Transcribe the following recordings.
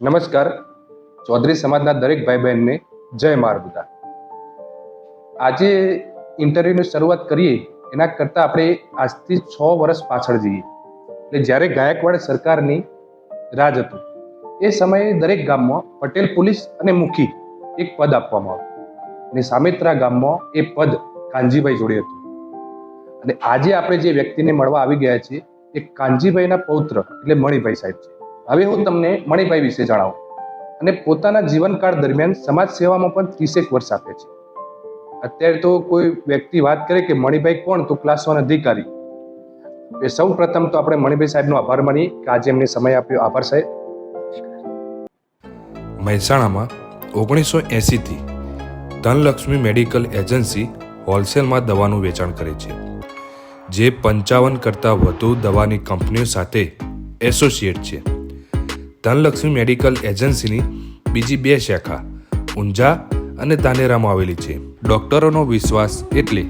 નમસ્કાર. ચૌધરી સમાજના દરેક ભાઈ બહેનને જય મારબુદા આજે ઇન્ટરવ્યૂની શરૂઆત કરીએ, એના કરતાં આપણે આજથી છ વર્ષ પાછળ જઈએ. એટલે જ્યારે ગાયકવાડ સરકારની રાજ હતું, એ સમયે દરેક ગામમાં પટેલ પોલીસ અને મુખી એક પદ આપવામાં આવ્યું. અને સામેત્રા ગામમાં એ પદ કાનજીભાઈ જોડે હતું. અને આજે આપણે જે વ્યક્તિને મળવા આવી ગયા છીએ, એ કાનજીભાઈના પૌત્ર, એટલે મણિભાઈ સાહેબ છે. હવે હું તમને મણિભાઈ વિશે જણાવું. અને પોતાના જીવનકાળ દરમિયાન સમાજ સેવામાં પણ ત્રીસેક વર્ષ આપે છે. અત્યારે તો કોઈ વ્યક્તિ વાત કરે કે મણિભાઈ કોણ? તો ક્લાસ વન અધિકારી. એ સૌ પ્રથમ તો આપણે મણિભાઈ સાહેબનો આભાર માની કે આજે એમને સમય આપ્યો. આભાર સાહેબ. મહેસાણામાં ઓગણીસો એંસીથી ધનલક્ષ્મી મેડિકલ એજન્સી હોલસેલમાં દવાનું વેચાણ કરે છે. જે પંચાવન કરતાં વધુ દવાની કંપનીઓ સાથે એસોસિએટ છે. ધનલક્ષ્મી મેડિકલ એજન્સીની બીજી બે શાખા, ઊંઝા અને ધાનેરામાં આવેલી છે. ડોક્ટરોનો વિશ્વાસ એટલે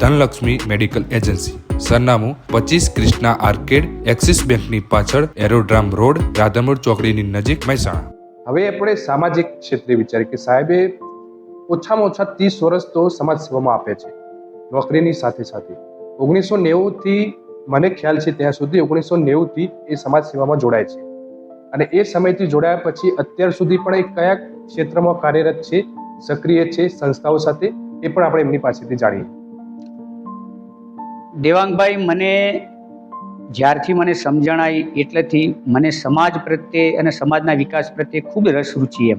ધનલક્ષ્મી મેડિકલ એજન્સી. સરનામું પચીસ ક્રિષ્ના આર્કેડ, એક્સિસ બેંકની પાછળ, એરોડ્રામ રોડ રાધનપુર ચોકડીની નજીક, મહેસાણા. હવે આપણે સામાજિક ક્ષેત્રે વિચારીએ કે સાહેબે ઓછામાં ઓછા ત્રીસ વર્ષ તો સમાજ સેવામાં આપે છે, નોકરીની સાથે સાથે. ઓગણીસો નેવુંથી મને ખ્યાલ છે ત્યાં સુધી ઓગણીસો નેવુંથી એ સમાજ સેવામાં જોડાય છે. અને એ સમયથી જોડાયા પછી અત્યાર સુધી પણ એ કયા ક્ષેત્રમાં કાર્યરત છે, સક્રિય છે, સંસ્થાઓ સાથે, એ પણ આપણે એમની પાસેથી જાણીએ. દેવાંગભાઈ, મને જ્યારથી મને સમજણ એટલેથી મને સમાજ પ્રત્યે અને સમાજના વિકાસ પ્રત્યે ખૂબ રસ રુચિ એમ.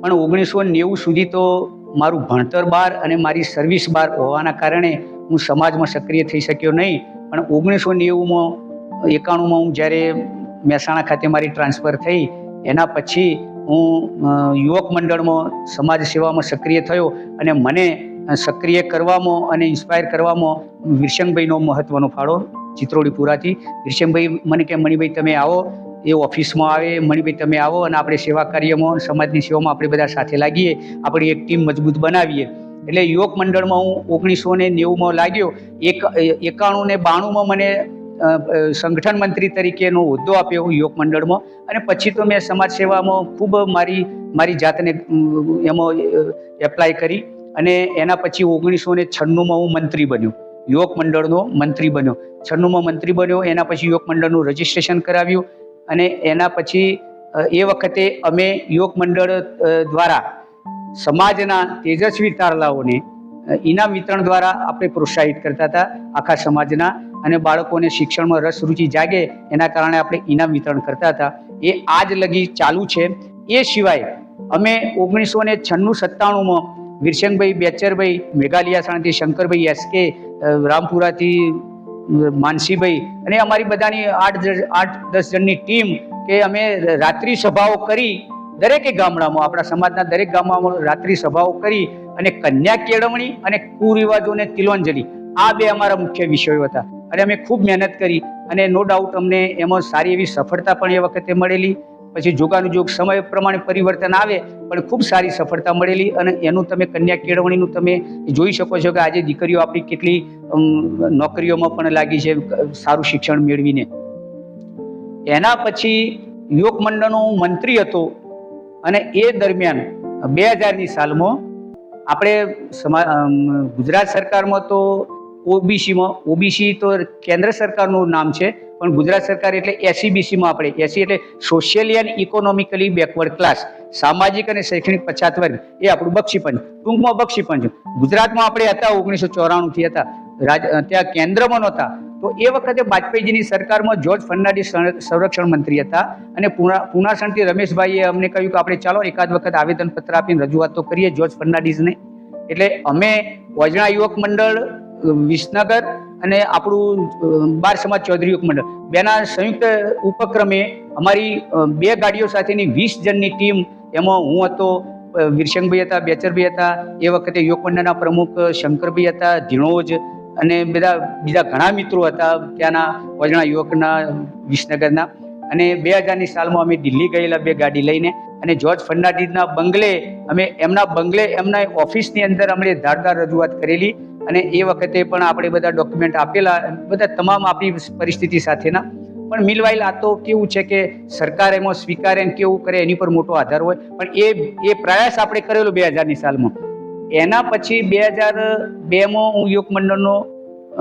પણ ઓગણીસો નેવું સુધી તો મારું ભણતર બાર અને મારી સર્વિસ બાર હોવાના કારણે હું સમાજમાં સક્રિય થઈ શક્યો નહીં. પણ ઓગણીસો નેવુંમાં, એકાણુંમાં હું જ્યારે મહેસાણા ખાતે મારી ટ્રાન્સફર થઈ. એના પછી હું યુવક મંડળમાં સમાજ સેવામાં સક્રિય થયો અને મને સક્રિય કરવામાં અને ઇન્સ્પાયર કરવામાં વિરસંગભાઈનો મહત્વનો ફાળો ચિત્રોડીપુરાથી વિરસંગભાઈ મને કે, મણિભાઈ, તમે આવો. એ ઓફિસમાં આવે, મણિભાઈ, તમે આવો અને આપણે સેવા કાર્યમાં, સમાજની સેવામાં આપણે બધા સાથે લાગીએ. આપણી એક ટીમ મજબૂત બનાવીએ. એટલે યુવક મંડળમાં હું ઓગણીસો ને નેવુંમાં લાગ્યો. એક, એકાણું ને બાણુંમાં મને સંગઠન મંત્રી તરીકેનો હોદ્દો આપ્યો યુવક મંડળમાં. અને પછી તો મેં સમાજ સેવામાં ખૂબ મારી મારી જાતને એમાં એપ્લાય કરી. અને એના પછી ઓગણીસો ને છન્નુંમાં હું મંત્રી બન્યો. યુવક મંડળનો મંત્રી બન્યો. છન્નુંમાં મંત્રી બન્યો, એના પછી યુવક મંડળનું રજિસ્ટ્રેશન કરાવ્યું. અને એના પછી એ વખતે અમે યુવક મંડળ દ્વારા સમાજના તેજસ્વી તારલાઓને ઇનામ વિતરણ દ્વારા આપણે પ્રોત્સાહિત કરતા હતા આખા સમાજના. અને બાળકોને શિક્ષણમાં રસ, રુચિ જાગે એના કારણે આપણે ઇનામ વિતરણ કરતા હતા. એ આજ લગી ચાલુ છે. એ સિવાય અમે ઓગણીસો ને છન્નું સત્તાણુંમાં વિરસંગભાઈ બેચરભાઈ, મેઘાલિયાસાણાથી શંકરભાઈ એસકે રામપુરાથી માનસીભાઈ અને અમારી બધાની આઠ આઠ દસ જણની ટીમ કે અમે રાત્રિ સભાઓ કરી દરેકે ગામડામાં, આપણા સમાજના દરેક ગામડામાં રાત્રિ સભાઓ કરી અને કન્યા કેળવણી અને કુરિવાજોને તિલોંજલી આ બે અમારા મુખ્ય વિષયો હતા. અને અમે ખૂબ મહેનત કરી અને નો ડાઉટ અમને એમાં સારી એવી સફળતા પણ એ વખતે મળેલી. પછી જોગાનુજોગ સમય પ્રમાણે પરિવર્તન આવે, પણ ખૂબ સારી સફળતા મળેલી અને એનું તમે કન્યા કેળવણીનું તમે જોઈ શકો છો કે આજે દીકરીઓ આપણી કેટલી નોકરીઓમાં પણ લાગી છે, સારું શિક્ષણ મેળવીને. એના પછી યુવક મંડળનો હું મંત્રી હતો અને એ દરમિયાન બે હજારની સાલમાં આપણે સમા ગુજરાત સરકારમાં તો ઓબીસીમાં ઓબીસી તો કેન્દ્ર સરકારનું નામ છે, પણ ગુજરાત સરકાર એટલે એસીબીસીમાં આપણે. એસી એટલે socially and economically backward class સામાજિક અને શૈક્ષણિક પછાત વર્ગ. એ આપણું બક્ષીપંચ. ટૂંકમાં બક્ષીપંચ. ગુજરાતમાં આપણે હતા, ઓગણીસો ચોરાણુંથી હતા. રાજ ત્યાં કેન્દ્રમાં નહોતા. તો એ વખતે વાજપેયીજીની સરકારમાં જોર્જ ફર્નાન્ડીસ સંરક્ષણ મંત્રી હતા. અને પુના પુનાસણથી રમેશભાઈએ અમને કહ્યું કે આપણે ચાલો એકાદ વખત આવેદનપત્ર આપીને રજૂઆત તો કરીએ જોર્જ ફર્નાન્ડીસને એટલે અમે વજણા યુવક મંડળ વિસનગર અને આપણું બાર સમાજ ચૌધરી ઉપમંડળ બેના સંયુક્ત ઉપક્રમે અમારી બે ગાડીઓ સાથેની વીસ જણની ટીમ એમાં હું હતો અ, હતા બેચરભાઈ હતા એ વખતે યુવક મંડળના પ્રમુખ શંકરભાઈ હતા ધીણોજ અને બધા બીજા ઘણા મિત્રો હતા ત્યાંના વજણા યુવકના વિસનગરના. અને બે હજારની સાલમાં અમે દિલ્હી ગયેલા બે ગાડી લઈને અને જ્યોર્જ ફર્નાન્ડીસના બંગલે અમે એમના બંગલે એમના ઓફિસની અંદર અમે ધારદાર રજૂઆત કરેલી. અને એ વખતે પણ આપણે બધા ડોક્યુમેન્ટ આપેલા, બધા તમામ આપણી પરિસ્થિતિ સાથેના. પણ મિલવાઇલ આ તો કેવું છે કે સરકાર એમાં સ્વીકારે એમ કેવું કરે એની પર મોટો આધાર હોય. પણ એ એ પ્રયાસ આપણે કરેલો બે હજારની સાલમાં. એના પછી બે હજાર બેમાં હું યોગ મંડળનો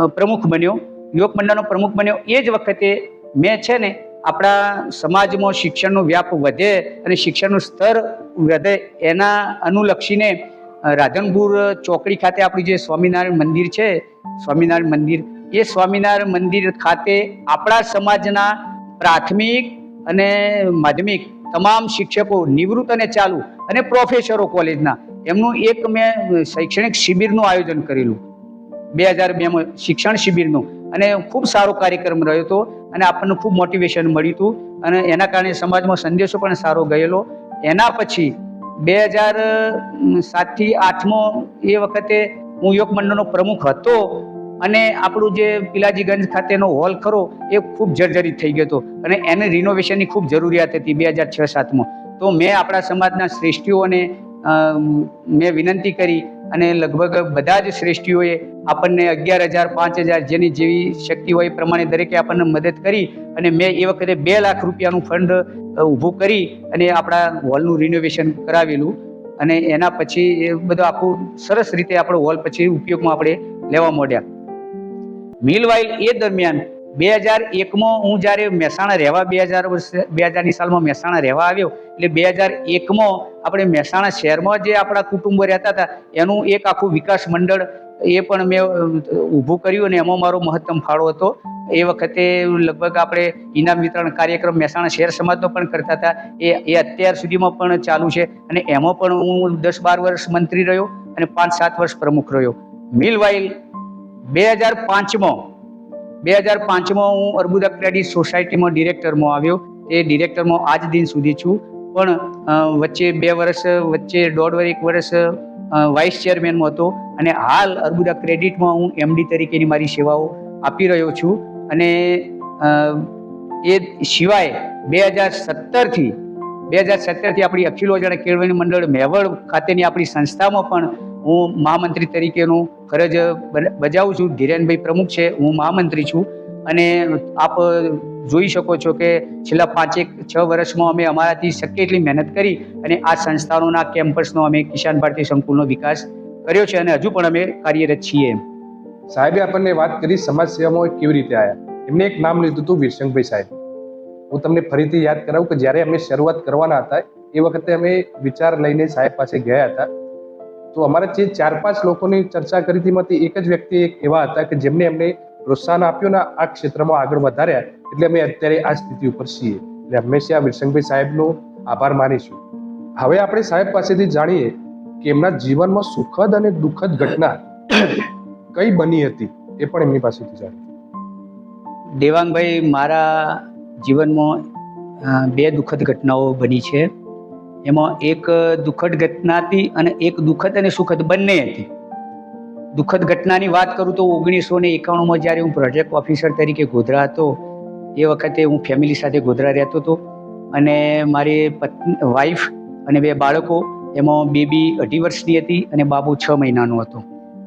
પ્રમુખ બન્યો. યોગ મંડળનો પ્રમુખ બન્યો. એ જ વખતે મેં છે ને આપણા સમાજમાં શિક્ષણનો વ્યાપ વધે અને શિક્ષણનું સ્તર વધે એના અનુલક્ષીને રાધનપુર ચોકડી ખાતે આપણું જે સ્વામિનારાયણ મંદિર છે, સ્વામિનારાયણ મંદિર, એ સ્વામિનારાયણ મંદિર ખાતે આપણા સમાજના પ્રાથમિક અને માધ્યમિક તમામ શિક્ષકો નિવૃત્ત અને ચાલુ અને પ્રોફેસરો કોલેજના, એમનું એક મેં શૈક્ષણિક શિબિરનું આયોજન કરેલું. બે હજાર બેમાં શિક્ષણ શિબિરનું. અને ખૂબ સારો કાર્યક્રમ રહ્યો હતો અને આપણને ખૂબ મોટિવેશન મળ્યું હતું અને એના કારણે સમાજમાં સંદેશો પણ સારો ગયેલો. એના પછી બે હજાર સાતથી આઠમો એ વખતે હું યોગ મંડળનો પ્રમુખ હતો અને આપણું જે પિલાજીગંજ ખાતેનો હોલ ખરો, એ ખૂબ જર્જરિત થઈ ગયો હતો અને એને રિનોવેશનની ખૂબ જરૂરિયાત હતી બે હજાર છ સાતમાં તો મેં આપણા સમાજના શ્રેષ્ઠીઓને મેં વિનંતી કરી અને લગભગ બધા જ શ્રેષ્ઠીઓએ આપણને અગિયાર હજાર, પાંચ હજાર જેની જેવી શક્તિ હોય પ્રમાણે દરેકે આપણને મદદ કરી અને મેં એ વખતે બે લાખ રૂપિયાનું ફંડ ઊભું કરી અને આપણા હોલનું રિનોવેશન કરાવેલું અને એના પછી એ બધું આખું સરસ રીતે આપણો હોલ પછી ઉપયોગમાં આપણે લેવા માંડ્યા. મિલવાઇલ એ દરમિયાન બે હજાર એકમાં હું જ્યારે મહેસાણા રહેવા, બે હજાર વર્ષ, બે હજારની સાલમાં મહેસાણા રહેવા આવ્યો એટલે બે હજાર એકમાં આપણે મહેસાણા શહેરમાં જે આપણા કુટુંબો રહેતા હતા, એનું એક આખું વિકાસ મંડળ એ પણ મેં ઊભું કર્યું અને એમાં મારો મહત્તમ ફાળો હતો. એ વખતે લગભગ આપણે ઇનામ વિતરણ કાર્યક્રમ મહેસાણા શહેર સમાજનો પણ કરતા હતા. એ એ અત્યાર સુધીમાં પણ ચાલુ છે અને એમાં પણ હું દસ બાર વર્ષ મંત્રી રહ્યો અને પાંચ સાત વર્ષ પ્રમુખ રહ્યો. મિલવાઇલ બે હજાર પાંચમાં, બે હજાર પાંચમાં હું અર્બુદા ક્રેડિટ સોસાયટીમાં ડિરેક્ટરમાં આવ્યો. એ ડિરેક્ટરમાં આજ દિન સુધી છું. પણ વચ્ચે બે વર્ષ, વચ્ચે દોઢ વર્ષ એક વર્ષ વાઇસ ચેરમેનમાં હતો અને હાલ અર્બુદા ક્રેડિટમાં હું એમડી તરીકેની મારી સેવાઓ આપી રહ્યો છું અને એ સિવાય બે હજાર સત્તરથી, બે હજાર સત્તરથી આપણી અખિલ ઓજાણા કેળવણી મંડળ મેવડ ખાતેની આપણી સંસ્થામાં પણ હું મહામંત્રી તરીકેનું ફરજ બજાવું છું. ધીરેનભાઈ પ્રમુખ છે, હું મહામંત્રી છું. અને આપ જોઈ શકો છો કે છેલ્લા પાંચેક છ વર્ષમાં અમે અમારાથી શક્ય એટલી મહેનત કરી અને આ સંસ્થાનોના કેમ્પસનો અમે કિસાન ભારતી સંકુલનો વિકાસ કર્યો છે અને હજુ પણ અમે કાર્યરત છીએ. સાહેબે આપણને વાત કરી સમાજ કેવી રીતે આવ્યા એમને એક નામ લીધું હતું વિરસંગભાઈ સાહેબ. હું તમને ફરીથી યાદ કરાવું કે જ્યારે અમે શરૂઆત કરવાના હતા, એ વખતે અમે વિચાર લઈને સાહેબ પાસે ગયા હતા. તો અમારા જે ચાર પાંચ લોકોની ચર્ચા કરી હતી એક જ વ્યક્તિ એક એવા હતા કે જેમને એમને પ્રોત્સાહન આપ્યું ને આ ક્ષેત્રમાં આગળ વધાર્યા એટલે અમે અત્યારે આ સ્થિતિ ઉપર છીએ. એટલે હંમેશા વિરસંગભાઈ સાહેબનો આભાર માનીશું. હવે આપણે સાહેબ પાસેથી જાણીએ કે એમના જીવનમાં સુખદ અને દુઃખદ ઘટના કઈ બની હતી, એ પણ એમની પાસેથી જાણીએ. દેવાંગભાઈ, મારા જીવનમાં બે દુઃખદ ઘટનાઓ બની છે. એમાં એક દુઃખદ ઘટના હતી અને એક દુઃખદ અને સુખદ બંને હતી. દુઃખદ ઘટનાની વાત કરું તો ઓગણીસો ને એકાણુંમાં જ્યારે હું પ્રોજેક્ટ ઓફિસર તરીકે ગોધરા હતો, એ વખતે હું ફેમિલી સાથે ગોધરા રહેતો હતો. અને મારી પત્ની વાઈફ અને બે બાળકો, એમાં બેબી અઢી વર્ષની હતી અને બાબુ છ મહિનાનો હતો.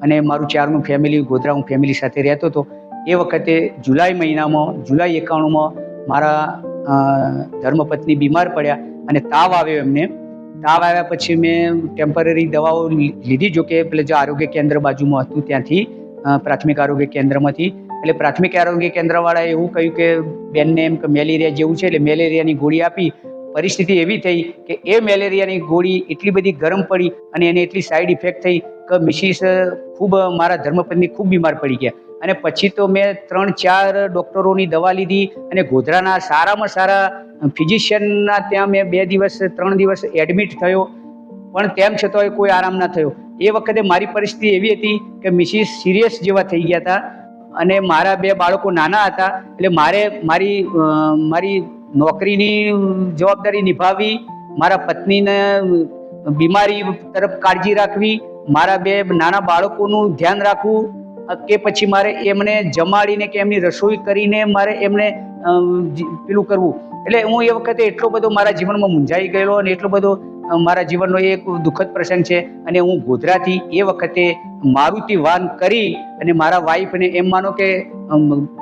અને મારું ચારનું ફેમિલી ગોધરા હું ફેમિલી સાથે રહેતો હતો. એ વખતે જુલાઈ મહિનામાં, જુલાઈ એકાણુંમાં મારા ધર્મપત્ની બીમાર પડ્યા અને તાવ આવ્યો એમને. તાવ આવ્યા પછી મેં ટેમ્પરરી દવાઓ લીધી. જો કે પેલે જે આરોગ્ય કેન્દ્ર બાજુમાં હતું ત્યાંથી પ્રાથમિક આરોગ્ય કેન્દ્રમાંથી. એટલે પ્રાથમિક આરોગ્ય કેન્દ્રવાળાએ એવું કહ્યું કે બેનને એમ કે મેલેરિયા જેવું છે એટલે મેલેરિયાની ગોળી આપી. પરિસ્થિતિ એવી થઈ કે એ મેલેરિયાની ગોળી એટલી બધી ગરમ પડી અને એને એટલી સાઈડ ઇફેક્ટ થઈ કે મિસિસ ખૂબ મારા ધર્મપત્ની ખૂબ બીમાર પડી ગયા. અને પછી તો મેં ત્રણ ચાર ડૉક્ટરોની દવા લીધી અને ગોધરાના સારામાં સારા ફિઝિશિયનના ત્યાં મેં બે દિવસ, ત્રણ દિવસ એડમિટ થયો. પણ તેમ છતાંય કોઈ આરામ ના થયો. એ વખતે મારી પરિસ્થિતિ એવી હતી કે મિસિસ સિરિયસ જેવા થઈ ગયા હતા અને મારા બે બાળકો નાના હતા. એટલે મારે મારી મારી નોકરીની જવાબદારી નિભાવવી મારા પત્નીને બીમારી તરફ કાળજી રાખવી, મારા બે નાના બાળકોનું ધ્યાન રાખવું કે પછી મારે એમને જમાડીને કે એમની રસોઈ કરીને મારે એમને પેલું કરવું. એટલે હું એ વખતે એટલો બધો મારા જીવનમાં મૂંઝાઈ ગયેલો અને એટલો બધો મારા જીવનનો એક દુઃખદ પ્રસંગ છે અને હું ગોધરાથી એ વખતે મારુતિ વાન કરી અને મારા વાઈફને એમ માનો કે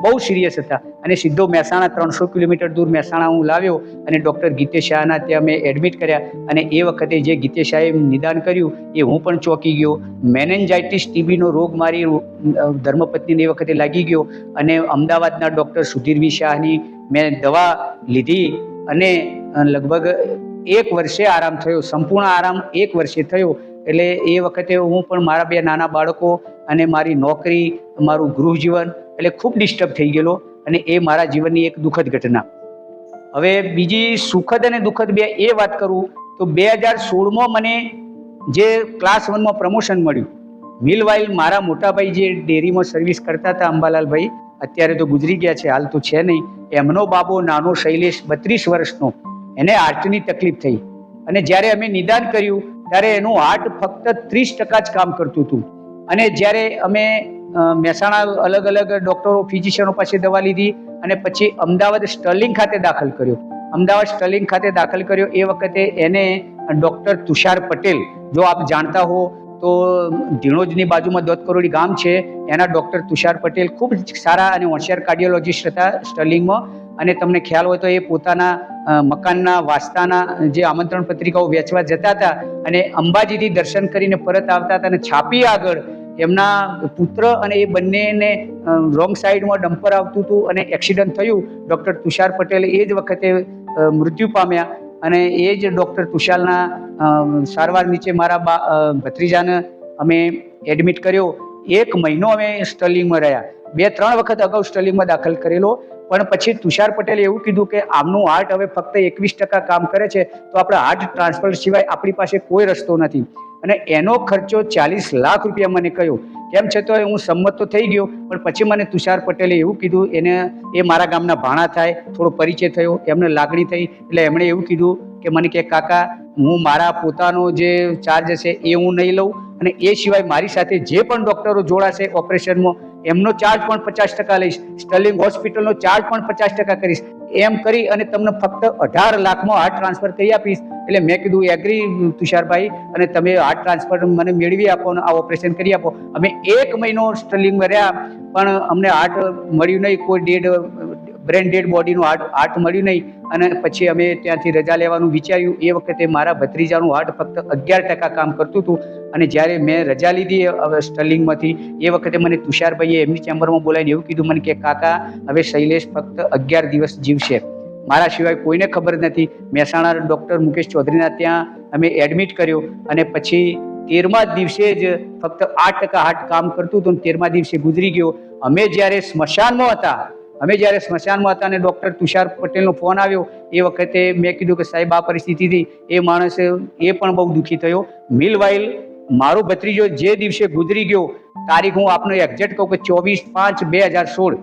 બહુ સિરિયસ હતા. અને સીધો મહેસાણા ત્રણસો કિલોમીટર દૂર મહેસાણા હું લાવ્યો અને ડૉક્ટર ગીતેશ શાહના ત્યાં મેં એડમિટ કર્યા અને એ વખતે જે ગીતેશ શાહે નિદાન કર્યું એ હું પણ ચોંકી ગયો. મેનેન્જાઇટિસ ટીબીનો રોગ મારી ધર્મપત્નીને એ વખતે લાગી ગયો અને અમદાવાદના ડૉક્ટર સુધીર વી શાહની મેં દવા લીધી અને લગભગ એક વર્ષે આરામ થયો, સંપૂર્ણ આરામ એક વર્ષે થયો. એટલે એ વખતે હું પણ મારા બે નાના બાળકો અને મારી નોકરી, મારું ગૃહજીવન એટલે ખૂબ ડિસ્ટર્બ થઈ ગયેલો અને એ મારા જીવનની એક દુઃખદ ઘટના. હવે બીજી સુખદ અને દુઃખદ બે એ વાત કરું તો બે હજાર સોળમાં મને જે ક્લાસ વનમાં પ્રમોશન મળ્યું મિલવાઇલ મારા મોટાભાઈ જે ડેરીમાં સર્વિસ કરતા હતા અંબાલાલભાઈ, અત્યારે તો ગુજરી ગયા છે, હાલ તો છે નહીં. એમનો બાબો નાનો શૈલેષ બત્રીસ વર્ષનો એને હાર્ટની તકલીફ થઈ. અને જ્યારે અમે નિદાન કર્યું, ત્યારે એનું હાર્ટ ફક્ત ત્રીસ ટકા જ કામ કરતું હતું. અને જ્યારે અમે મહેસાણા અલગ અલગ ડૉક્ટરો, ફિઝિશિયનો પાસે દવા લીધી અને પછી અમદાવાદ સ્ટર્લિંગ ખાતે દાખલ કર્યો. અમદાવાદ સ્ટર્લિંગ ખાતે દાખલ કર્યો એ વખતે એને ડૉક્ટર તુષાર પટેલ, જો આપ જાણતા હો, તો ધીણોજની બાજુમાં દોત કરોડી ગામ છે. એના ડૉક્ટર તુષાર પટેલ ખૂબ જ સારા અને હોશિયાર કાર્ડિયોલોજિસ્ટ હતા સ્ટર્લિંગમાં. અને તમને ખ્યાલ હોય તો એ પોતાના મકાનના, વાસ્તાના, જે આમંત્રણ પત્રિકાઓ વેચવા જતા હતા અને અંબાજીથી દર્શન કરીને પરત આવતા હતા અને છાપી આગળ એમના પુત્ર અને એ બંનેને રોંગ સાઈડમાં ડમ્પર આવતું હતું અને એક્સિડન્ટ થયું. ડૉક્ટર તુષાર પટેલ એ જ વખતે મૃત્યુ પામ્યા અને એ જ ડૉક્ટર તુષારના સારવાર નીચે મારા બા ભત્રીજાને અમે એડમિટ કર્યો. એક મહિનો અમે સ્ટર્લિંગમાં રહ્યા. બે, ત્રણ વખત અગાઉ સ્ટર્લિંગમાં દાખલ કરેલો. પણ પછી તુષાર પટેલે એવું કીધું કે આમનું હાર્ટ હવે ફક્ત એકવીસ ટકા કામ કરે છે, તો આપણે હાર્ટ ટ્રાન્સફર સિવાય આપણી પાસે કોઈ રસ્તો નથી. અને એનો ખર્ચો ચાલીસ લાખ રૂપિયા મને કહ્યો કેમ છતાં હું સંમત તો થઈ ગયો, પણ પછી મને તુષાર પટેલે એવું કીધું, એને એ મારા ગામના ભાણા થાય, થોડો પરિચય થયો, એમને લાગણી થઈ, એટલે એમણે એવું કીધું કે મને કે, કાકા, હું મારા પોતાનો જે ચાર્જ હશે એ હું નહીં લઉં, અને એ સિવાય મારી સાથે જે પણ ડૉક્ટરો જોડાશે ઓપરેશનમાં એમનો ચાર્જ પણ પચાસ ટકા લઈશ. સ્ટર્લિંગ હોસ્પિટલનો ચાર્જ પણ પચાસ ટકા કરીશ. એમ કરી અને તમને ફક્ત અઢાર લાખમાં હાર્ટ ટ્રાન્સફર કરી આપીશ. એટલે મેં કીધું એગ્રી તુષારભાઈ, અને તમે હાર્ટ ટ્રાન્સફર મને મેળવી આપો અને આ ઓપરેશન કરી આપો. અમે એક મહિનો સ્ટર્લિંગમાં રહ્યા, પણ અમને હાર્ટ મળ્યું નહીં, કોઈ ડેડ બ્રેન ડેડ બોડીનું હાર્ટ હાર્ટ મળ્યું નહીં. અને પછી અમે ત્યાંથી રજા લેવાનું વિચાર્યું. એ વખતે મારા ભત્રીજાનું હાર્ટ ફક્ત અગિયાર ટકા કામ કરતું હતું. અને જ્યારે મેં રજા લીધી સ્ટર્લિંગમાંથી, એ વખતે મને તુષારભાઈએ એમની ચેમ્બરમાં બોલાવીને એવું કીધું, મને કે, કાકા, હવે શૈલેષ ફક્ત અગિયાર દિવસ જીવશે. મારા સિવાય કોઈને ખબર નથી. મહેસાણા ડૉક્ટર મુકેશ ચૌધરીના ત્યાં અમે એડમિટ કર્યો. અને પછી તેરમા દિવસે જ ફક્ત આઠ ટકા હાર્ટ કામ કરતું હતું તેરમા દિવસે ગુજરી ગયો. અમે જ્યારે સ્મશાનમાં હતા અમે જ્યારે સ્મશાનમાં હતા અને ડૉક્ટર તુષાર પટેલનો ફોન આવ્યો, એ વખતે મેં કીધું કે સાહેબ, આ પરિસ્થિતિથી એ માણસ એ પણ બહુ દુઃખી થયો. મિલવાઇલ મારો ભત્રીજો જે દિવસે ગુજરી ગયો, તારીખ હું આપનો એક્ઝેક્ટ કહું કે ચોવીસ પાંચ બે હજાર સોળ.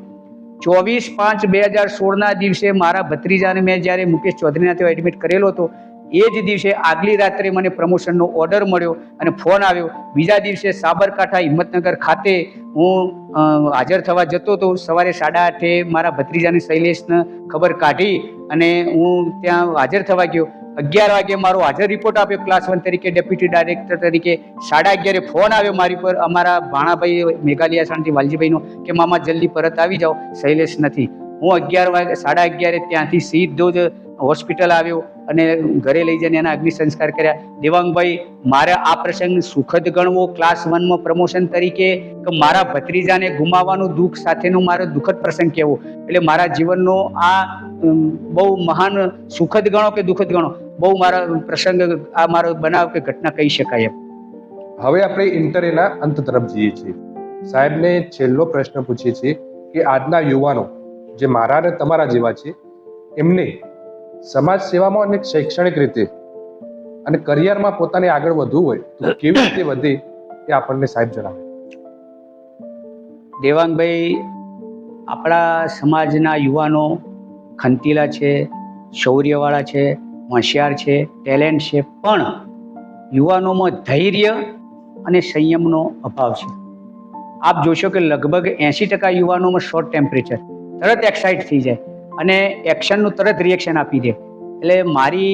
ચોવીસ પાંચ બે હજાર સોળના દિવસે મારા ભત્રીજાને મેં જ્યારે મુકેશ ચૌધરીના ત્યાં એડમિટ કરેલો હતો એ જ દિવસે આગલી રાત્રે મને પ્રમોશનનો ઓર્ડર મળ્યો અને ફોન આવ્યો. બીજા દિવસે સાબરકાંઠા હિંમતનગર ખાતે હું હાજર થવા જતો હતો સવારે સાડા આઠે મારા ભત્રીજાને શૈલેષને ખબર કાઢી અને હું ત્યાં હાજર થવા ગયો. અગિયાર વાગે મારો હાજર રિપોર્ટ આપ્યો ક્લાસ વન તરીકે ડેપ્યુટી ડાયરેક્ટર તરીકે. સાડા અગિયારે ફોન આવ્યો મારી પર અમારા ભાણાભાઈ મેઘાલિયા શાંતિ વાલજીભાઈનો કે, મામા, જલ્દી પરત આવી જાઓ. શૈલેષ નથી. હું અગિયાર વાગે, સાડા અગિયારે ત્યાંથી સીધો જ હોસ્પિટલ આવ્યો. અને ઘરે લઈ જઈને એના અગ્નિ સંસ્કાર કર્યા. દેવાંગભાઈ, મારે આ પ્રસંગ સુખદ ગણવો ક્લાસ વનમાં પ્રમોશન તરીકે કે મારા ભત્રીજાને ગુમાવવાનું દુઃખ સાથેનો મારો દુઃખદ પ્રસંગ કહેવો. એટલે મારા જીવનનો આ બહુ મહાન સુખદ ગણો કે દુઃખદ ગણો? બહુ મારા પ્રસંગ, આ મારો બનાવ કે ઘટના કહી શકાય એમ. હવે આપણે ઇન્ટરવ્યુના અંત તરફ જઈએ છીએ. સાહેબને છેલ્લો પ્રશ્ન પૂછીએ છીએ કે આજના યુવાનો જે મારા અને તમારા જેવા છે, એમને સમાજ સેવામાં અને શૈક્ષણિક રીતે અને કરિયરમાં પોતાને આગળ વધવું હોય તો કેવી રીતે વધે એ આપણને સાહેબ જણાવે. દેવાંગભાઈ, આપણા સમાજના યુવાનો ખંતીલા છે, શૌર્યવાળા છે, હોશિયાર છે, ટેલેન્ટ છે, પણ યુવાનોમાં ધૈર્ય અને સંયમનો અભાવ છે. આપ જોશો કે લગભગ એંશી ટકા યુવાનોમાં શોર્ટ ટેમ્પરેચર તરત એક્સાઇટ થઈ જાય. અને એક્શનનું તરત રિએક્શન આપી દે. એટલે મારી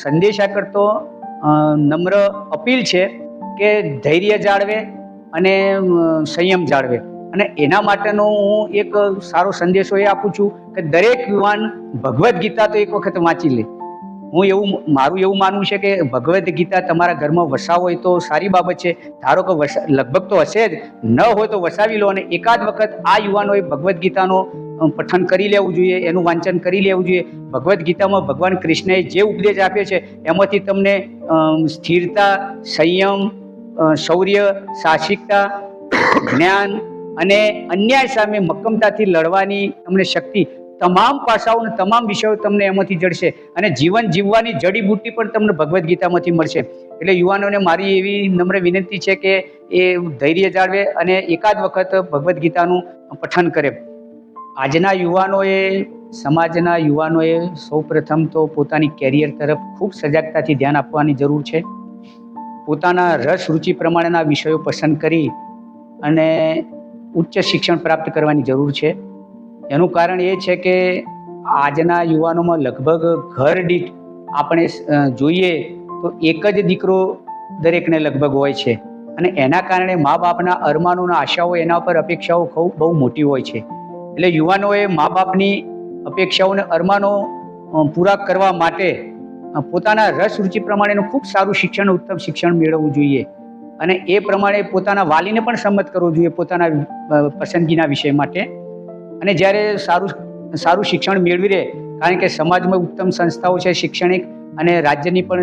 સંદેશા કરતો નમ્ર અપીલ છે કે ધૈર્ય જાળવે અને સંયમ જાળવે. અને એના માટેનો હું એક સારો સંદેશો એ આપું છું કે દરેક યુવાન ભગવદ્ ગીતા તો એક વખત વાંચી લે. હું એવું, મારું એવું માનવું છે કે ભગવદ્ ગીતા તમારા ઘરમાં વસાવો હોય તો સારી બાબત છે. ધારો કે લગભગ તો હશે જ. ન હોય તો વસાવી લો અને એકાદ વખત આ યુવાનોએ ભગવદ્ ગીતાનો પઠન કરી લેવું જોઈએ, એનું વાંચન કરી લેવું જોઈએ. ભગવદ્ ગીતામાં ભગવાન કૃષ્ણએ જે ઉપદેશ આપ્યો છે, એમાંથી તમને સ્થિરતા, સંયમ શૌર્ય, સાહસિકતા, જ્ઞાન અને અન્યાય સામે મક્કમતાથી લડવાની તમને શક્તિ, તમામ પાસાઓ અને તમામ વિષયો તમને એમાંથી જડશે અને જીવન જીવવાની જડીબુટ્ટી પણ તમને ભગવદ્ ગીતામાંથી મળશે. એટલે યુવાનોને મારી એવી નમ્ર વિનંતી છે કે એ ધૈર્ય જાળવે અને એકાદ વખત ભગવદ્ ગીતાનું પઠન કરે. આજના યુવાનોએ, સમાજના યુવાનોએ સૌપ્રથમ તો પોતાની કેરિયર તરફ ખૂબ સજાગતાથી ધ્યાન આપવાની જરૂર છે. પોતાના રસ રુચિ પ્રમાણેના વિષયો પસંદ કરી અને ઉચ્ચ શિક્ષણ પ્રાપ્ત કરવાની જરૂર છે. એનું કારણ એ છે કે આજના યુવાનોમાં લગભગ ઘર દીઠ આપણે જોઈએ તો એક જ દીકરો દરેકને લગભગ હોય છે. અને એના કારણે મા બાપના અરમાનોના આશાઓ, એના પર અપેક્ષાઓ ખૂબ, બહુ મોટી હોય છે. એટલે યુવાનોએ મા બાપની અપેક્ષાઓને અરમાનો પૂરા કરવા માટે પોતાના રસ રુચિ પ્રમાણેનું ખૂબ સારું શિક્ષણ, ઉત્તમ શિક્ષણ મેળવવું જોઈએ. અને એ પ્રમાણે પોતાના વાલીને પણ સંમત કરવો જોઈએ પોતાના પસંદગીના વિષય માટે. અને જ્યારે સારું સારું શિક્ષણ મેળવી રહે કારણ કે સમાજમાં ઉત્તમ સંસ્થાઓ છે શૈક્ષણિક અને રાજ્યની પણ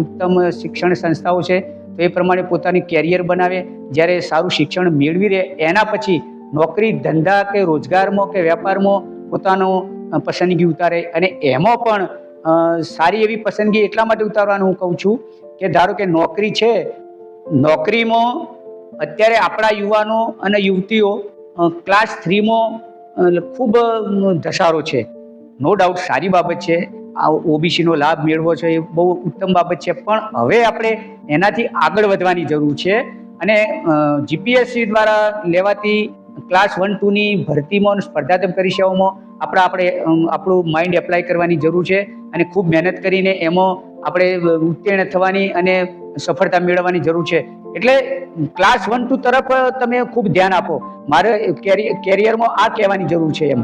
ઉત્તમ શિક્ષણ સંસ્થાઓ છે, તો એ પ્રમાણે પોતાની કેરિયર બનાવે. જ્યારે સારું શિક્ષણ મેળવી રહે એના પછી નોકરી ધંધા કે રોજગારમાં કે વેપારમાં પોતાનો પસંદગી ઉતારે અને એમાં પણ સારી એવી પસંદગી એટલા માટે ઉતારવાનું હું કહું છું કે ધારો કે નોકરી છે, નોકરીમાં અત્યારે આપણા યુવાનો અને યુવતીઓ ક્લાસ થ્રીમાં ખૂબ ધસારો છે. નો ડાઉટ સારી બાબત છે. આ ઓબીસીનો લાભ મેળવો છે એ બહુ ઉત્તમ બાબત છે. પણ હવે આપણે એનાથી આગળ વધવાની જરૂર છે અને જીપીએસસી દ્વારા લેવાતી ક્લાસ વન ટુની ભરતીમાં અને સ્પર્ધાત્મક પરીક્ષાઓમાં આપણે આપણે આપણું માઇન્ડ એપ્લાય કરવાની જરૂર છે અને ખૂબ મહેનત કરીને એમાં આપણે ઉત્તીર્ણ થવાની અને સફળતા મેળવવાની જરૂર છે. એટલે ક્લાસ વન ટુ તરફ તમે ખૂબ ધ્યાન આપો. મારે કેરિયર કેરિયરમાં આ કહેવાની જરૂર છે એમ.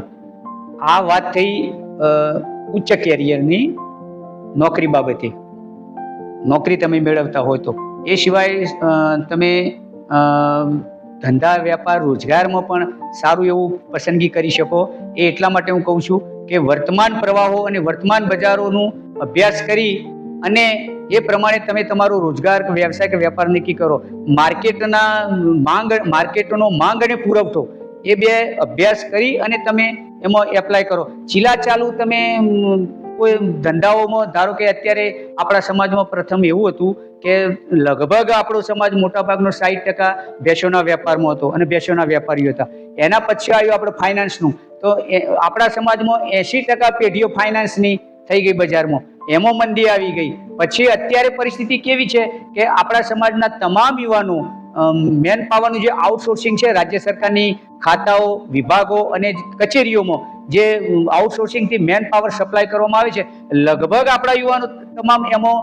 આ વાત થઈ ઉચ્ચ કેરિયરની નોકરી બાબતે. નોકરી તમે મેળવતા હોય તો. એ સિવાય તમે ધંધા, વ્યાપાર, રોજગારમાં પણ સારું એવું પસંદગી કરી શકો. એ એટલા માટે હું કહું છું કે વર્તમાન પ્રવાહો અને વર્તમાન બજારોનું અભ્યાસ કરી અને એ પ્રમાણે તમે તમારો રોજગાર કે વ્યવસાય કે વેપાર નક્કી કરો. માર્કેટના માંગ, માર્કેટનો માંગ અને પુરવઠો એ બે અભ્યાસ કરી અને તમે એમાં એપ્લાય કરો. ચીલા ચાલુ તમે કોઈ ધંધાઓમાં, ધારો કે અત્યારે આપણા સમાજમાં પ્રથમ એવું હતું કે લગભગ આપણો સમાજ મોટાભાગનો સાઠ ટકા ભેંસોના વેપારમાં હતો અને ભેંસોના વેપારીઓ હતા. એના પછી આવ્યું આપણે ફાઇનાન્સનું. તો આપણા સમાજમાં એંશી ટકા પેઢીઓ ફાઇનાન્સની થઈ ગઈ બજારમાં. એમાં મંદી આવી ગઈ. પછી અત્યારે પરિસ્થિતિ કેવી છે કે આપણા સમાજના તમામ યુવાનો મેન પાવરનું જે આઉટસોર્સિંગ છે, રાજ્ય સરકારની ખાતાઓ, વિભાગો અને કચેરીઓમાં જે આઉટસોર્સિંગથી મેન પાવર સપ્લાય કરવામાં આવે છે, લગભગ આપણા યુવાનો તમામ એમાં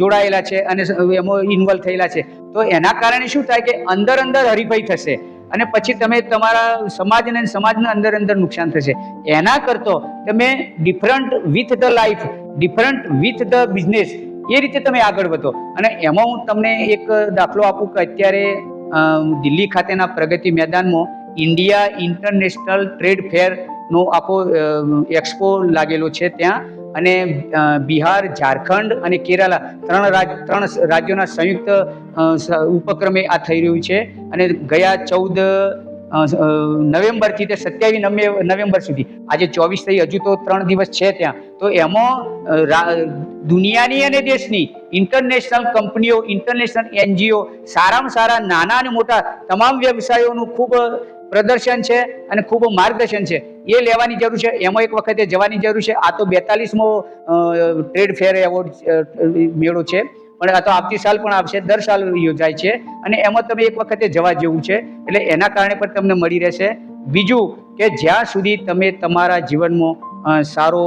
જોડાયેલા છે અને એમાં ઇન્વોલ્વ થયેલા છે. તો એના કારણે શું થાય કે અંદર અંદર હરીફાઈ થશે અને પછી તમે તમારા સમાજને સમાજના અંદર અંદર નુકસાન થશે. એના કરતો તમે different with the life different with the business એ રીતે તમે આગળ વધો. અને એમાં હું તમને એક દાખલો આપું કે અત્યારે દિલ્હી ખાતેના પ્રગતિ મેદાનમાં ઇન્ડિયા ઇન્ટરનેશનલ ટ્રેડ ફેર નો આખો એક્સપો લાગેલો છે ત્યાં. અને બિહાર, ઝારખંડ અને કેરાલા ત્રણ રાજ, ત્રણ રાજ્યોના સંયુક્ત ઉપક્રમે આ થઈ રહ્યું છે. અને ગયા ચૌદ નવેમ્બરથી તે સત્યાવીસ નવેમ્બર સુધી. આજે ચોવીસ થઈ, હજુ તો ત્રણ દિવસ છે ત્યાં. તો એમાં દુનિયાની અને દેશની ઇન્ટરનેશનલ કંપનીઓ ઇન્ટરનેશનલ એનજીઓ સારામાં સારા નાના અને મોટા તમામ વ્યવસાયોનું ખૂબ પ્રદર્શન છે અને ખૂબ માર્ગદર્શન છે. એ લેવાની જરૂર છે. એમાં એક વખતે જવાની જરૂર છે. આ તો બેતાલીસમો ટ્રેડ ફેર એવોર્ડ મેળો છે. પણ આ તો આવતી સાલ પણ આવશે. દર સાલ યોજાય છે. અને એમાં તમે એક વખતે જવા જેવું છે. એટલે એના કારણે પણ તમને મળી રહેશે. બીજું કે જ્યાં સુધી તમે તમારા જીવનમાં સારો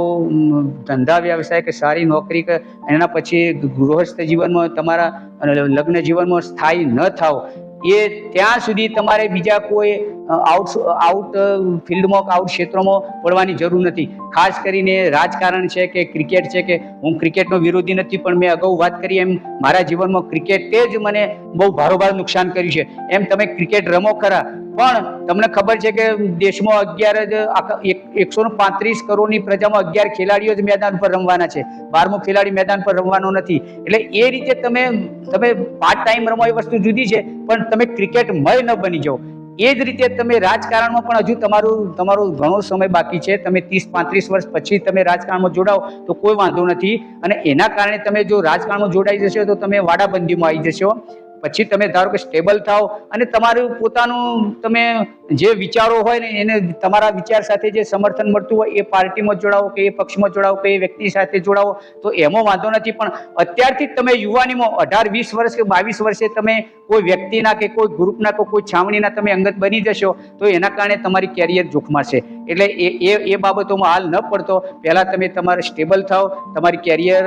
ધંધા વ્યવસાય કે સારી નોકરી કે એના પછી ગૃહસ્થ જીવનમાં તમારા લગ્ન જીવનમાં સ્થાયી ન થાવ એ ત્યાં સુધી તમારે બીજા કોઈ આઉટ આઉટ ફિલ્ડમાં આઉટ ક્ષેત્રોમાં પડવાની જરૂર નથી. ખાસ કરીને રાજકારણ છે કે ક્રિકેટ છે કે હું ક્રિકેટનો વિરોધી નથી, પણ મેં અગાઉ વાત કરી એમ, મારા જીવનમાં ક્રિકેટે જ મને બહુ ભારોભાર નુકસાન કર્યું છે. એમ તમે ક્રિકેટ રમો ખરા પણ તમને ખબર છે કે દેશમાં અગિયાર જ એકસો ને પાંત્રીસ કરોડની પ્રજામાં અગિયાર ખેલાડીઓ જ મેદાન પર રમવાના છે. બારમો ખેલાડી મેદાન પર રમવાનો નથી. એટલે એ રીતે તમે તમે પાર્ટ ટાઈમ રમો એ વસ્તુ જુદી છે, પણ તમે ક્રિકેટ મય ન બની જાઓ. એ જ રીતે તમે રાજકારણમાં પણ હજુ તમારું તમારો ઘણો સમય બાકી છે. તમે ત્રીસ પાંત્રીસ વર્ષ પછી તમે રાજકારણમાં જોડાઓ, તો કોઈ વાંધો નથી. અને એના કારણે તમે જો રાજકારણમાં જોડાઈ જશો, તો તમે વાડાબંધીમાં આવી જશો. પછી તમે ધારો કે સ્ટેબલ થાઓ અને તમારું પોતાનું તમે જે વિચારો હોય ને એને તમારા વિચાર સાથે જે સમર્થન મળતું હોય, એ પાર્ટીમાં જોડાવો કે એ પક્ષમાં જોડાવો કે એ વ્યક્તિ સાથે જોડાવો, તો એમાં વાંધો નથી. પણ અત્યારથી તમે યુવાનીમાં અઢાર, વીસ વર્ષ કે બાવીસ વર્ષે તમે કોઈ વ્યક્તિના કે કોઈ ગ્રુપના કે કોઈ છાવણીના તમે અંગત બની જશો, તો એના કારણે તમારી કેરિયર જોખમાશે. એટલે એ એ એ બાબતોમાં હાલ ન પડતો. પહેલાં તમે તમારે સ્ટેબલ થાઓ, તમારી કેરિયર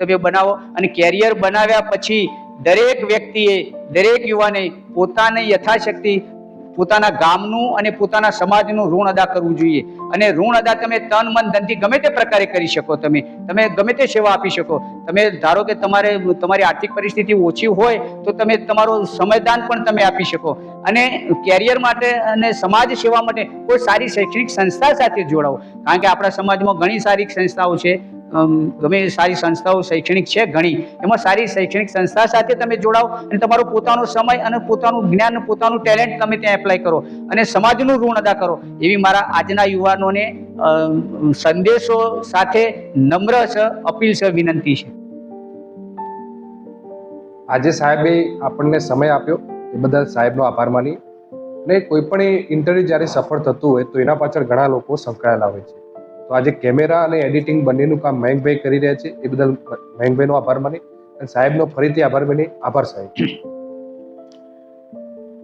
તમે બનાવો અને કેરિયર બનાવ્યા પછી દરેક વ્યક્તિએ, દરેક યુવાને પોતાની યથાશક્તિ, પોતાના ગામનું અને પોતાના સમાજનું ઋણ અદા કરવું જોઈએ. અને ઋણ અદા તમે તન, મન, ધનથી ગમે તે પ્રકારે કરી શકો તમે. તમે ગમે તે સેવા આપી શકો. તમે ધારો કે તમારે, તમારી આર્થિક પરિસ્થિતિ ઓછી હોય, તો તમે તમારો સમયદાન પણ તમે આપી શકો. અને કેરિયર માટે અને સમાજ સેવા માટે કોઈ સારી શૈક્ષણિક સંસ્થા સાથે જોડાઓ. કારણ કે આપણા સમાજમાં ઘણી સારી સંસ્થાઓ છે. ગમે સારી સંસ્થાઓ શૈક્ષણિક છે ઘણી, એમાં સારી શૈક્ષણિક સંસ્થા સાથે તમે જોડાઓ અને તમારો પોતાનો સમય અને પોતાનું જ્ઞાન, પોતાનું ટેલેન્ટ તમે ત્યાં એપ્લાય કરો અને સમાજનું ઋણ અદા કરો. એવી મારા આજના યુવાનોને સંદેશો સાથે નમ્ર છે, અપીલ છે, વિનંતી છે. આજે સાહેબે આપણને સમય આપ્યો, એ બદલ સાહેબનો આભાર માની. અને કોઈ પણ ઇન્ટરવ્યુ જ્યારે સફળ થતું હોય તો એના પાછળ ઘણા લોકો સંકળાયેલા હોય છે. તો આજે કેમેરા અને એડિટિંગ બંનેનું કામ મયંકભાઈ કરી રહ્યા છે. એ બદલ મયંકભાઈનો આભાર માની અને સાહેબનો ફરીથી આભાર માની. આભાર સાહેબ.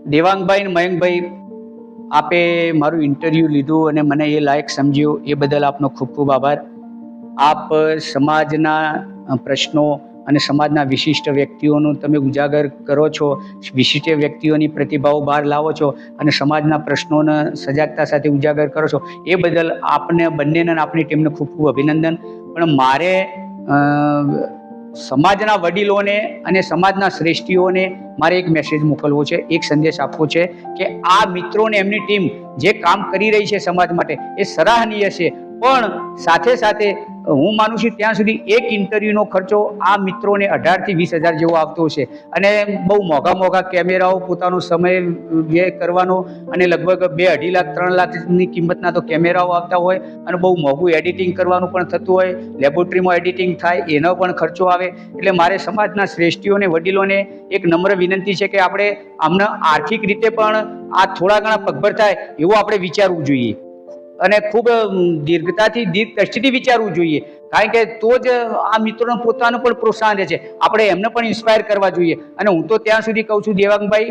દેવાંગભાઈ અને મયંકભાઈ, આપે મારું ઇન્ટરવ્યૂ લીધું અને મને એ લાયક સમજ્યું. એ બદલ આપનો ખૂબ ખૂબ આભાર. આપ સમાજના પ્રશ્નો અને સમાજના વિશિષ્ટ વ્યક્તિઓનું તમે ઉજાગર કરો છો, વિશિષ્ટ વ્યક્તિઓની પ્રતિભાઓ બહાર લાવો છો અને સમાજના પ્રશ્નોને સજાગતા સાથે ઉજાગર કરો છો. એ બદલ આપને બંનેને આપણી ટીમને ખૂબ ખૂબ અભિનંદન. પણ મારે સમાજના વડીલોને અને સમાજના શ્રેષ્ઠીઓને મારે એક મેસેજ મોકલવો છે, એક સંદેશ આપવો છે કે આ મિત્રોને એમની ટીમ જે કામ કરી રહી છે સમાજ માટે એ સરાહનીય છે. પણ સાથે સાથે હું માનું છું ત્યાં સુધી એક ઇન્ટરવ્યૂનો ખર્ચો આ મિત્રોને અઢારથી વીસ હજાર જેવો આવતો હશે. અને બહુ મોંઘા મોંઘા કેમેરાઓ, પોતાનો સમય વ્યય કરવાનો અને લગભગ બે અઢી લાખ, ત્રણ લાખની કિંમતના તો કેમેરાઓ આવતા હોય અને બહુ મોંઘું એડિટિંગ કરવાનું પણ થતું હોય. લેબોરેટરીમાં એડિટિંગ થાય, એનો પણ ખર્ચો આવે. એટલે મારે સમાજના શ્રેષ્ઠીઓને, વડીલોને એક નમ્ર વિનંતી છે કે આપણે આમને આર્થિક રીતે પણ આ થોડા ઘણા પગભર થાય એવું આપણે વિચારવું જોઈએ. અને ખૂબ દીર્ઘતાથી દીર્ઘ દ્રષ્ટિથી વિચારવું જોઈએ. કારણ કે તો જ આ મિત્રોને પોતાનું પણ પ્રોત્સાહન રહે છે. આપણે એમને પણ ઇન્સ્પાયર કરવા જોઈએ. અને હું તો ત્યાં સુધી કહું છું, દેવાંગભાઈ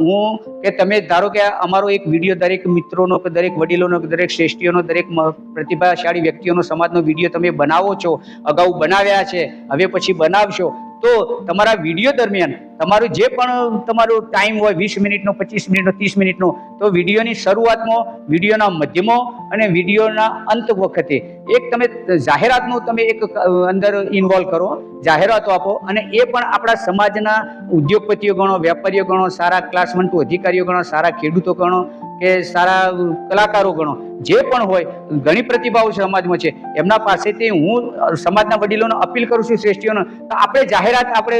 હું કે તમે, ધારો કે અમારો એક વીડિયો દરેક મિત્રોનો કે દરેક વડીલોનો કે દરેક શ્રેષ્ઠીઓનો, દરેક પ્રતિભાશાળી વ્યક્તિઓનો સમાજનો વીડિયો તમે બનાવો છો, અગાઉ બનાવ્યા છે, હવે પછી બનાવશો. તો તમારા વીડિયો દરમિયાન તમારું જે પણ તમારો ટાઈમ હોય, વીસ મિનિટનો, પચીસ મિનિટનો, ત્રીસ મિનિટનો, તો વિડીયોની શરૂઆતમાં, વિડીયોના મધ્યમાં અને વિડીયોના અંત વખતે એક તમે જાહેરાતનું તમે એક અંદર ઇન્વોલ્વ કરો, જાહેરાતો આપો અને એ પણ આપણા સમાજના ઉદ્યોગપતિઓ ગણો, વેપારીઓ ગણો, સારા ક્લાસ વન ટુ અધિકારીઓ ગણો, સારા ખેડૂતો ગણો કે સારા કલાકારો ગણો. જે પણ હોય, ઘણી પ્રતિભાઓ સમાજમાં છે, એમના પાસેથી હું સમાજના વડીલોને અપીલ કરું છું, શ્રેષ્ઠીઓને. તો આપણે જાહેરાત આપણે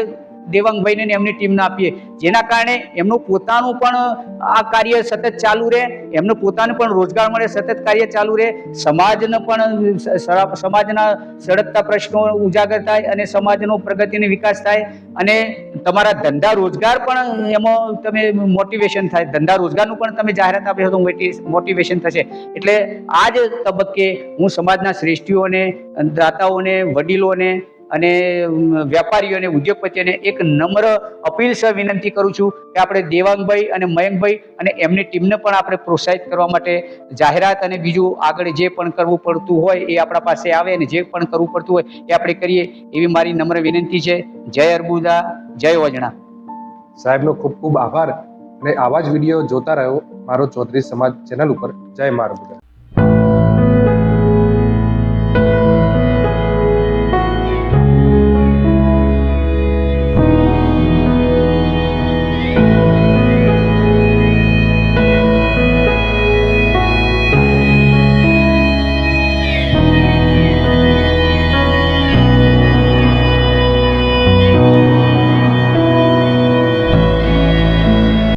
દેવાંગભાઈને એમની ટીમને આપીએ. જેના કારણે એમનું પોતાનું પણ આ કાર્ય સતત ચાલુ રહે, એમનું પોતાનું પણ રોજગાર મળે, સતત કાર્ય ચાલુ રહે. સમાજને પણ સમાજના સળગતા પ્રશ્નો ઉજાગર થાય અને સમાજનો પ્રગતિનો વિકાસ થાય. અને તમારા ધંધા રોજગાર પણ એમાં તમે મોટિવેશન થાય. ધંધા રોજગારનું પણ તમે જાહેરાત આપી તો મોટિવેશન થશે. એટલે આ જ તબક્કે હું સમાજના શ્રેષ્ઠીઓને દાતાઓને, વડીલોને અને વેપારીઓને ઉદ્યોગપતિઓને એક નમ્ર અપીલ સર વિનંતી કરું છું કે આપણે દેવાંગભાઈ અને મયંકભાઈ અને એમની ટીમને પણ આપણે પ્રોત્સાહિત કરવા માટે જાહેરાત અને બીજું આગળ જે પણ કરવું પડતું હોય એ આપણા પાસે આવે અને જે પણ કરવું પડતું હોય એ આપણે કરીએ એવી મારી નમ્ર વિનંતી છે. જય અર્બુદા, જય વજણા. સાહેબનો ખૂબ ખૂબ આભાર અને આવા જ વીડિયો જોતા રહ્યો મારો ચૌધરી સમાજ ચેનલ ઉપર. જય મારબુદા